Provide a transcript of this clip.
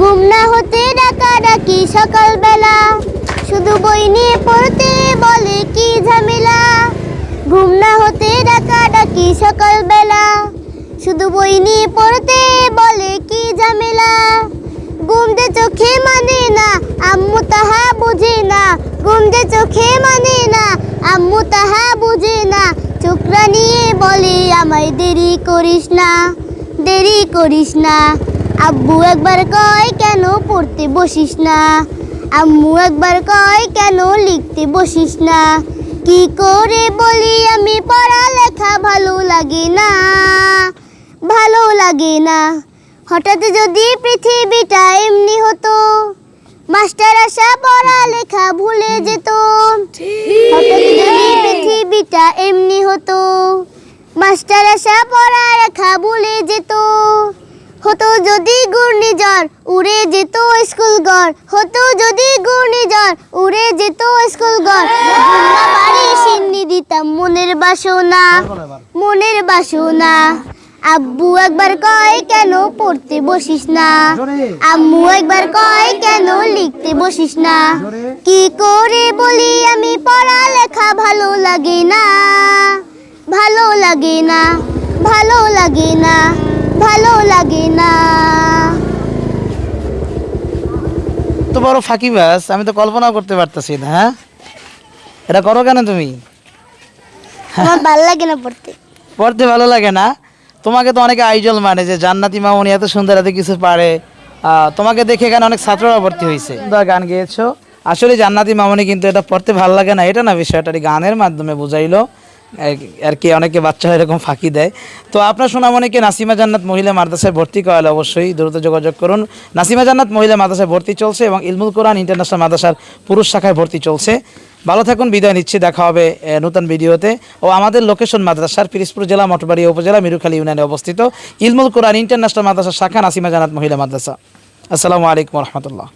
ঘুম না হতে ডাকা ডাকি সকালবেলা। শুধু বই নিয়ে পড়তে বলে কি ঝামেলা? ঘুম না হতে ডাকা ডাকি সকালবেলা। শুধু বই নিয়ে পড়তে বলে কি ঝামেলা? ঘুম যে চোখে মানে না, আম্মু তাহা বুঝে না। ঘুম যে চোখে মানে না, আম্মু তাহা বুঝে না। চোখরা নিয়ে বলে, আমায় দেরি করিস না, দেরি করিস না। আব্বু একবার কয়, কেন পড়তে বসিস না? আম্মু একবার কয়, কেন লিখতে বসিস না? কি করে বলি আমি, পড়ালেখা ভালো লাগে না। ভালো লাগে না। হঠাৎ যদি পৃথিবীটা এমনি হতো? মাস্টার আসা পড়ালেখা ভুলে যেত। হঠাৎ যদি পৃথিবীটা এমনি হতো? মাস্টার আসা পড়ালেখা ভুলে যেত। হতো যদি ঘূর্ণিঝড় উড়ে যেত স্কুল ঘর। হতো যদি ঘূর্ণিঝড় উড়ে যেত স্কুল ঘর। বাড়ি সিন্নি দিতাম মনের বাসনা মনের বাসনা। আব্বু একবার কয় কেন পড়তে বসিস না? আম্মু একবার কয় কেন লিখতে বসিস না? কি করে বলি আমি পড়ালেখা ভালো লাগে না। ভালো লাগে না ভালো লাগে না। ভালো লাগে না। তো বড় ফাঁকিবাজ আমি তো কল্পনা করতে পারতেছি না হ্যাঁ? এটা করো কেন তুমি? আমার ভালো লাগে না পড়তে। পড়তে ভালো লাগে না? তোমাকে তো অনেকে আইজল মানে যে জান্নাতি মামনি এত সুন্দর এত কিছু পারে। আহ, তোমাকে দেখে এখানে অনেক ছাত্ররা ভর্তি হয়েছে গান গেয়েছো? আসলে জান্নাতি মামনি কিন্তু এটা পড়তে ভালো লাগে না এটা না বিষয়টা গানের মাধ্যমে বুঝাইলো। আর- কি অনেকে বাচ্চা এরকম ফাঁকি দেয়। তো আপনার সোনামণিকে নাসিমা জান্নাত মহিলা মাদ্রাসায় ভর্তি করালে অবশ্যই দ্রুত যোগাযোগ করুন। নাসিমা জান্নাত মহিলা মাদ্রাসায় ভর্তি চলছে এবং ইলমুল কোরআন ইন্টারন্যাশনাল মাদ্রাসার পুরুষ শাখায় ভর্তি চলছে। ভালো থাকুন, বিদায় নিচ্ছি। দেখা হবে নতুন ভিডিওতে। ও আমাদের লোকেশন মাদ্রাসার পিরিসপুর জেলা, মঠবাড়িয়া উপজেলা, মিরুখালী ইউনিয়নে অবস্থিত। ইলমুল কোরআন ইন্টারন্যাশনাল মাদ্রাসার শাখা নাসিমা জান্নাত মহিলা মাদ্রাসা। আসসালামু আলাইকুম রহমতুল্লাহ।